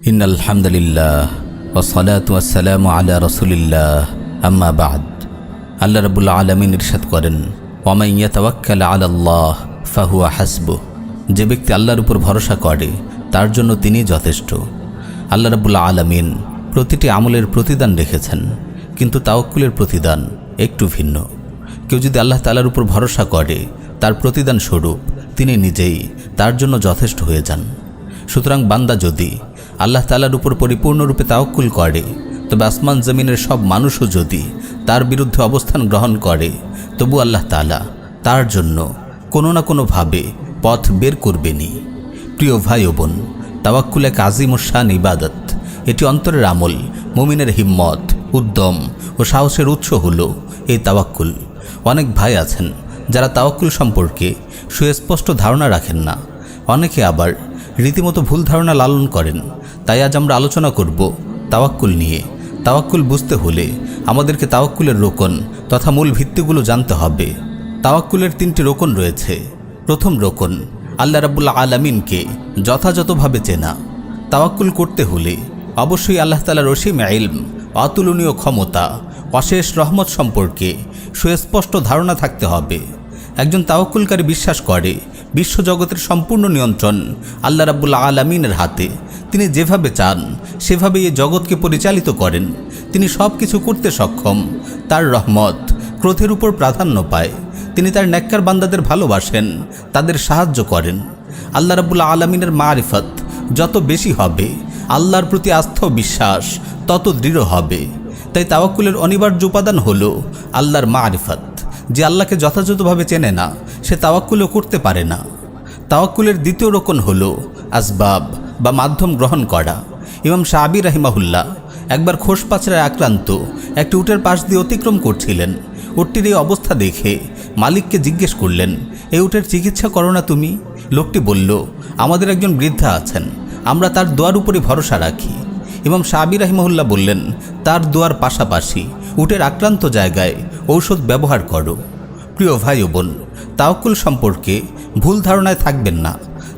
In আলহামদুলিল্লাহ ওসলাত ওয়াসালাম আলা রসুলিল্লাহ। আম্মা বাদ। আল্লাহ রবুল্লা আলমিন ইরশাদ করেন يتوكل على الله ফাহুয়া হাসবু যে ব্যক্তি আল্লাহর উপর ভরসা করে, তার জন্য তিনি যথেষ্ট। আল্লাহ রবুল্লা আলমিন প্রতিটি আমলের প্রতিদান রেখেছেন, কিন্তু তাওয়াক্কুলের প্রতিদান একটু ভিন্ন। কেউ যদি আল্লাহ তালার উপর ভরসা করে, তার প্রতিদান স্বরূপ তিনি নিজেই তার জন্য যথেষ্ট হয়ে যান। সুতরাং বান্দা যদি আল্লাহ তালার উপর পরিপূর্ণরূপে তাওকুল করে। তবে আসমান জমিনের সব মানুষও যদি তার বিরুদ্ধে অবস্থান গ্রহণ করে, তবু আল্লাহ তালা তার জন্য কোনো না কোনোভাবে পথ বের করবেনি প্রিয় ভাই ও বোন তাওয়াক্কুল এক আজিম ও শান ইবাদত। এটি অন্তরের আমল, মুমিনের হিম্মত, উদ্যম ও সাহসের উৎস হল এই তাওয়াক্কুল অনেক ভাই আছেন যারা তাওয়াক্কুল সম্পর্কে সুস্পষ্ট ধারণা রাখেন না। অনেকে আবার রীতিমতো ভুল ধারণা লালন করেন। তাই আজ আমরা আলোচনা করব তাওয়াক্কুল নিয়ে। তাওয়াক্কুল বুঝতে হলে আমাদেরকে তাওয়াক্কুলের রোকন তথা মূল ভিত্তিগুলো জানতে হবে। তাওয়াক্কুলের তিনটি রোকন রয়েছে। প্রথম রোকন, আল্লাহ রাবুল্লা আলামিনকে যথাযথভাবে চেনা। তাওয়াক্কুল করতে হলে অবশ্যই আল্লাহ তালার রসিম ইলম, অতুলনীয় ক্ষমতা, অশেষ রহমত সম্পর্কে সুস্পষ্ট ধারণা থাকতে হবে। একজন তাওয়াক্কুলকারী বিশ্বাস করে বিশ্বজগতের সম্পূর্ণ নিয়ন্ত্রণ আল্লাহ রাবুল্লা আলমিনের হাতে। তিনি যেভাবে চান সেভাবে এই জগৎকে পরিচালিত করেন। তিনি সব কিছু করতে সক্ষম, তার রহমত ক্রোধের উপর প্রাধান্য পায়। তিনি তার ন্যাক্কার বান্দাদের ভালোবাসেন, তাদের সাহায্য করেন। আল্লাহ রাবুল্লা আলমিনের মারিফত যত বেশি হবে, আল্লাহর প্রতি আস্থা বিশ্বাস তত দৃঢ় হবে। তাই তাওয়াক্কুলের অনিবার্য উপাদান হল আল্লাহর মারিফত, যে আল্লাহকে যথাযথভাবে চেনে না। সে তাওয়াক্কুলও করতে পারে না। তাওয়াক্কুলের দ্বিতীয় রোকন হল আসবাব বা মাধ্যম গ্রহণ করা। ইমাম শাহাবি রাহিমাহুল্লাহ একবার খোসপাচড়ায় আক্রান্ত একটি উটের পাশ দিয়ে অতিক্রম করছিলেন। উটটির এই অবস্থা দেখে মালিককে জিজ্ঞেস করলেন, এই উটের চিকিৎসা করো না তুমি? লোকটি বলল, আমাদের একজন বৃদ্ধা আছেন, আমরা তার দোয়ার উপরে ভরসা রাখি। ইমাম শাহাবি রাহিমহুল্লাহ বললেন, তার দোয়ার পাশাপাশি উটের আক্রান্ত জায়গায় ঔষধ ব্যবহার করো। প্রিয় ভাই বোন তাওয়াক্কুল সম্পর্কে ভুল ধারণায় থাকবেন না।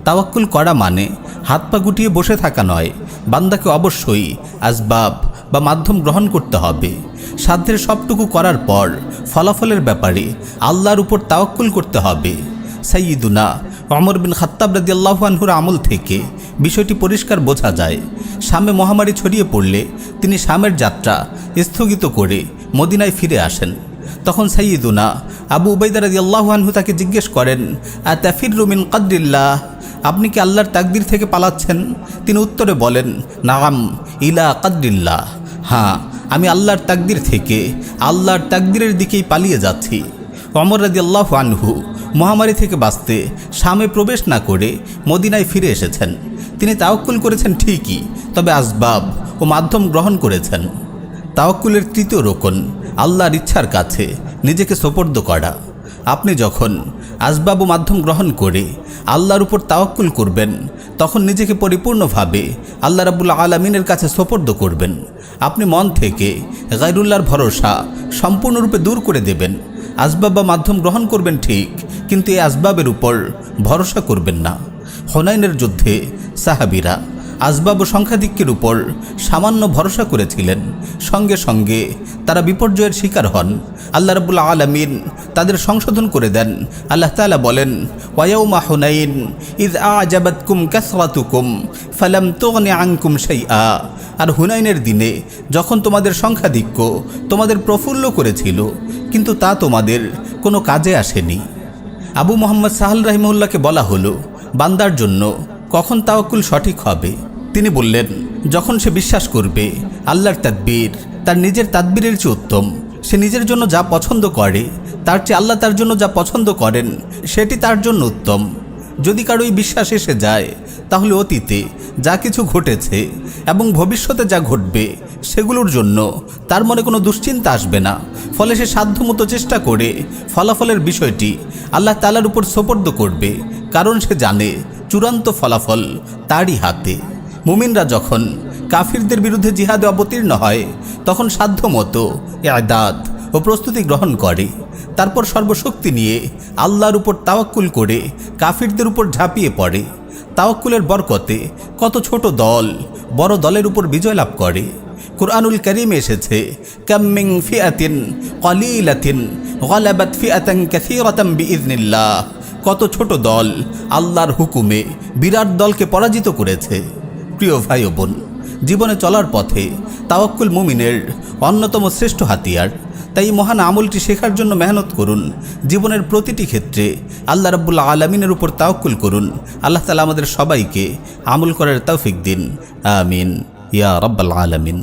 তাওয়াক্কুল করা মানে হাত পা গুটিয়ে বসে থাকা নয়, বান্দাকে অবশ্যই আসবাব বা মাধ্যম গ্রহণ করতে হবে। সাধ্যের সবটুকু করার পর ফলাফলের ব্যাপারে আল্লাহর উপর তাওয়াক্কুল করতে হবে। সাইয়িদুনা অমর বিন খাত্তাব আল্লাহানহুর আমল থেকে বিষয়টি পরিষ্কার বোঝা যায়। শামে মহামারী ছড়িয়ে পড়লে তিনি শামের যাত্রা স্থগিত করে মদিনায় ফিরে আসেন। তখন সাইয়িদুনা আবু উবাইদা রাদি আল্লাহানহু তাকে জিজ্ঞেস করেন আ তাফির রুমিন কাদ্রিল্লাহ? আপনি কি আল্লাহর তাকদির থেকে পালাচ্ছেন? তিনি উত্তরে বলেন, নাম, ইলা কাদ্রিল্লাহ। হ্যাঁ আমি আল্লাহর তাকদির থেকে আল্লাহর তাকদিরের দিকেই পালিয়ে যাচ্ছি। অমর রাদি আল্লাহ আনহু মহামারী থেকে বাঁচতে শামে প্রবেশ না করে মদিনায় ফিরে এসেছেন। তিনি তাওকুল করেছেন ঠিকই, তবে আসবাব ও মাধ্যম গ্রহণ করেছেন। তাওকুলের তৃতীয় রোকন আল্লাহর ইচ্ছার কাছে নিজেকে সোপর্দ করা। আপনি যখন আসবাব মাধ্যম গ্রহণ করে আল্লাহর উপর তাওয়াক্কুল করবেন, তখন নিজেকে পরিপূর্ণভাবে আল্লাহ রাবুল আলমিনের কাছে সোপর্দ করবেন। আপনি মন থেকে গাইরুল্লাহর ভরসা সম্পূর্ণরূপে দূর করে দেবেন। আসবাব বা মাধ্যম গ্রহণ করবেন ঠিক, কিন্তু এই আসবাবের উপর ভরসা করবেন না। হোনাইনের যুদ্ধে সাহাবিরা আসবাব ও সংখ্যাধিক্যের উপর সামান্য ভরসা করেছিলেন। সঙ্গে সঙ্গে তারা বিপর্যয়ের শিকার হন। আল্লাহ রাবুল আলমিন তাদের সংশোধন করে দেন। আল্লাহ তালা বলেন ওয়াউমা হুনাইন ইদ আজাবাতকুম কাসরাতুকুম ফালাম তোগনে আংকুম সেই আ আর হুনাইনের দিনে যখন তোমাদের সংখ্যাধিক্য তোমাদের প্রফুল্ল করেছিল, কিন্তু তা তোমাদের কোনো কাজে আসেনি। আবু মোহাম্মদ সাহাল রাহিমউল্লাহকে বলা হলো, বান্দার জন্য কখন তাওয়াক্কুল সঠিক হবে? তিনি বললেন, যখন সে বিশ্বাস করবে, আল্লাহর তাদবীর, তার নিজের তাদবীরের চেয়ে উত্তম। সে নিজের জন্য যা পছন্দ করে, তার চেয়ে আল্লাহ তার জন্য যা পছন্দ করেন, সেটি তার জন্য উত্তম। যদি কারও এই বিশ্বাস এসে যায়, তাহলে অতীতে যা কিছু ঘটেছে এবং ভবিষ্যতে যা ঘটবে, সেগুলোর জন্য তার মনে কোনো দুশ্চিন্তা আসবে না। ফলে সে সাধ্যমতো চেষ্টা করে, ফলাফলের বিষয়টি আল্লাহ তালার উপর সোপর্দ করবে, কারণ সে জানে, চূড়ান্ত ফলাফল তারই হাতে। মুমিনরা যখন কাফিরদের বিরুদ্ধে জিহাদে অবতীর্ণ হয়, তখন সাধ্যমতো এদাদ ও প্রস্তুতি গ্রহণ করে। তারপর সর্বশক্তি নিয়ে আল্লাহর উপর তাওয়াক্কুল করে কাফিরদের উপর ঝাঁপিয়ে পড়ে। তাওয়াক্কুলের বরকতে কত ছোট দল বড় দলের উপর বিজয় লাভ করে। কুরআনুল করিমে এসেছে কাম্মিং ফিয়াতিন কলিলাতিন গলাবাত ফিয়াতান কাসীরাতাম বিইذنিল্লাহ কত ছোট দল আল্লাহর হুকুমে বিরাট দলকে পরাজিত করেছে। প্রিয় ভাই ও বোন, জীবনে চলার পথে তাওয়াক্কুল মুমিনের অন্যতম শ্রেষ্ঠ হাতিয়ার। তাই মহান আমলটি শেখার জন্য মেহনত করুন। জীবনের প্রতিটি ক্ষেত্রে আল্লাহ রব্বুল্লা আলমিনের উপর তাওকুল করুন। আল্লাহ তালা আমাদের সবাইকে আমল করার তৌফিক দিন। আমিন। ইয়া রব্বাল আলমিন।